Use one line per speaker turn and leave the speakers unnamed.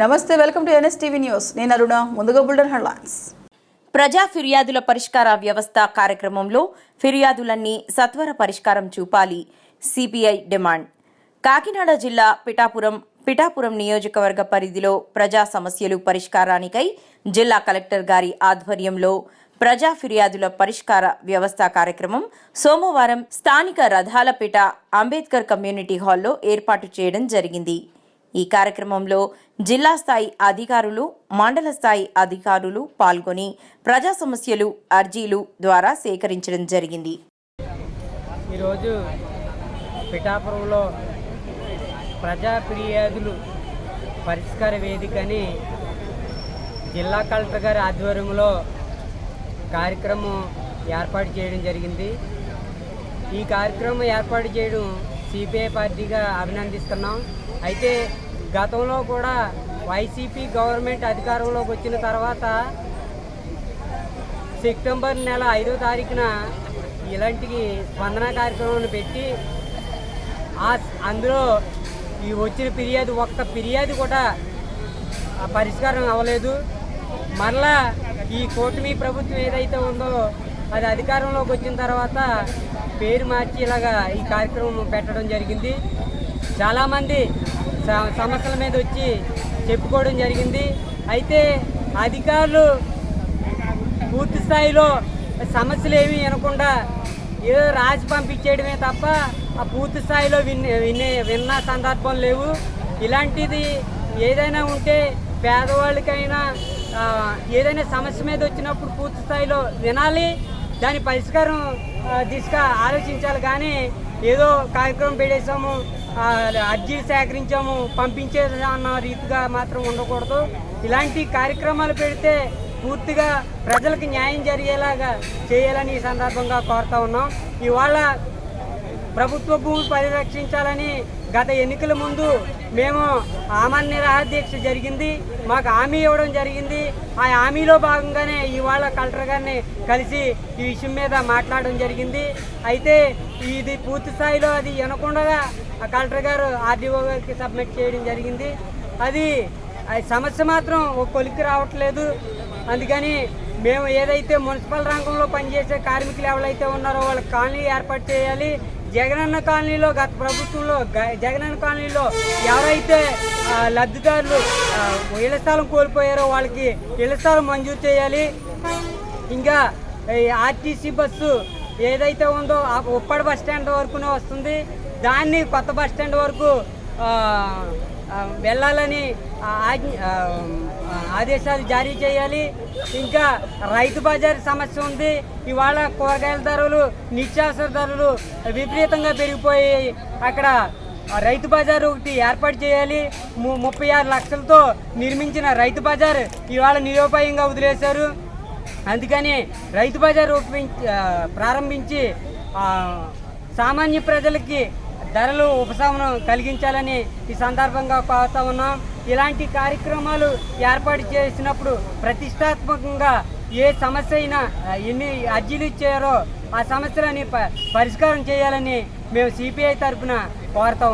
నమస్తే welcome to NSTV news. నేను అరుణ ముందుగా బుల్డన్ హెడ్లైన్స్.
ప్రజా ఫిర్యాదుల పరిష్కార వ్యవస్థ కార్యక్రమంలో ఫిర్యాదులన్నీ సత్వర పరిష్కారం చూపాలి సిపిఐ డిమాండ్. కాకినాడ జిల్లా పిఠాపురం పిఠాపురం నియోజకవర్గ పరిధిలో ప్రజా సమస్యలు పరిష్కారానికై జిల్లా కలెక్టర్ గారి ఆధ్వర్యంలో ప్రజా ఫిర్యాదుల పరిష్కార వ్యవస్థ కార్యక్రమం సోమవారం స్థానిక రథాలపేట అంబేద్కర్ కమ్యూనిటీ హాల్లో ఏర్పాటు చేయడం జరిగింది. ఈ కార్యక్రమంలో జిల్లా స్థాయి అధికారులు మండల స్థాయి అధికారులు పాల్గొని ప్రజా సమస్యలు అర్జీలు ద్వారా సేకరించడం జరిగింది.
ఈరోజు పిఠాపురంలో ప్రజా ఫిర్యాదులు పరిష్కార వేదికని జిల్లా కలెక్టర్ గారి ఆధ్వర్యంలో కార్యక్రమం ఏర్పాటు చేయడం జరిగింది. ఈ కార్యక్రమం ఏర్పాటు చేయడం సిపిఐ పార్టీగా అభినందిస్తున్నాం. అయితే గతంలో కూడా వైసీపీ గవర్నమెంట్ అధికారంలోకి వచ్చిన తర్వాత సెప్టెంబర్ నెల ఐదో తారీఖున ఇలాంటి స్పందన కార్యక్రమాన్ని పెట్టి ఆ అందులో ఈ వచ్చిన ఫిర్యాదు ఒక్క ఫిర్యాదు కూడా పరిష్కారం అవ్వలేదు. మరలా ఈ కూటమి ప్రభుత్వం ఏదైతే ఉందో అది అధికారంలోకి వచ్చిన తర్వాత పేరు మార్చి ఇలాగా ఈ కార్యక్రమం పెట్టడం జరిగింది. చాలామంది సమస్యల మీద వచ్చి చెప్పుకోవడం జరిగింది. అయితే అధికారులు పూర్తి స్థాయిలో సమస్యలు ఏమీ వినకుండా ఏదో రాసి పంపించేయడమే తప్ప ఆ పూర్తి స్థాయిలో విన్న వినే విన్న సందర్భం లేవు. ఇలాంటిది ఏదైనా ఉంటే పేదవాళ్ళకైనా ఏదైనా సమస్య మీద వచ్చినప్పుడు పూర్తి స్థాయిలో వినాలి. దాని పరిష్కారం దిశగా ఆలోచించాలి. కానీ ఏదో కార్యక్రమం పెట్టేసాము అర్జీలు సేకరించాము పంపించేది అన్న రీతిగా మాత్రం ఉండకూడదు. ఇలాంటి కార్యక్రమాలు పెడితే పూర్తిగా ప్రజలకు న్యాయం జరిగేలాగా చేయాలని ఈ సందర్భంగా కోరుతా ఉన్నాం. ఇవాళ ప్రభుత్వ భూమి పరిరక్షించాలని గత ఎన్నికల ముందు మేము ఆమరణ నిరాహార దీక్ష జరిగింది. మాకు హామీ ఇవ్వడం జరిగింది. ఆ హామీలో భాగంగానే ఇవాళ కలెక్టర్ గారిని కలిసి ఈ విషయం మీద మాట్లాడడం జరిగింది. అయితే ఇది పూర్తి స్థాయిలో అది వినకుండా కలెక్టర్ గారు ఆర్డీఓ గారికి సబ్మిట్ చేయడం జరిగింది. అది సమస్య మాత్రం ఒక కొలిక్కి రావట్లేదు. అందుకని మేము ఏదైతే మున్సిపల్ రంగంలో పనిచేసే కార్మికులు ఎవరైతే ఉన్నారో వాళ్ళ కాలనీ ఏర్పాటు చేయాలి. జగనన్న కాలనీలో గత ప్రభుత్వంలో గ- జగనన్న కాలనీలో ఎవరైతే లబ్ధిదారులు ఇళ్ళ స్థలం కోల్పోయారో వాళ్ళకి ఇళ్ళ స్థలం మంజూరు చేయాలి. ఇంకా ఆర్టీసీ బస్సు ఏదైతే ఉందో ఉప్పడి బస్ స్టాండ్ వరకునే వస్తుంది. దాన్ని కొత్త బస్ స్టాండ్ వరకు వెళ్ళాలని ఆదేశాలు జారీ చేయాలి. ఇంకా రైతు బజార్ సమస్య ఉంది. ఇవాళ కూరగాయల ధరలు నిత్యావసర ధరలు విపరీతంగా పెరిగిపోయి అక్కడ రైతు బజార్ ఒకటి ఏర్పాటు చేయాలి. ముప్పై ఆరు లక్షలతో నిర్మించిన రైతు బజార్ ఇవాళ నిరుపాయంగా వదిలేశారు. అందుకని రైతు బజార్ ఉపయోగించి ప్రారంభించి సామాన్య ప్రజలకి ధరలు ఉపశమనం కలిగించాలని ఈ సందర్భంగా కోరుతా ఉన్నాం. ఇలాంటి కార్యక్రమాలు ఏర్పాటు చేసినప్పుడు ప్రతిష్టాత్మకంగా ఏ సమస్య అయినా ఎన్ని అర్జీలు ఇచ్చారో ఆ సమస్యలని ప- పరిష్కారం చేయాలని మేము సిపిఐ తరఫున కోరుతా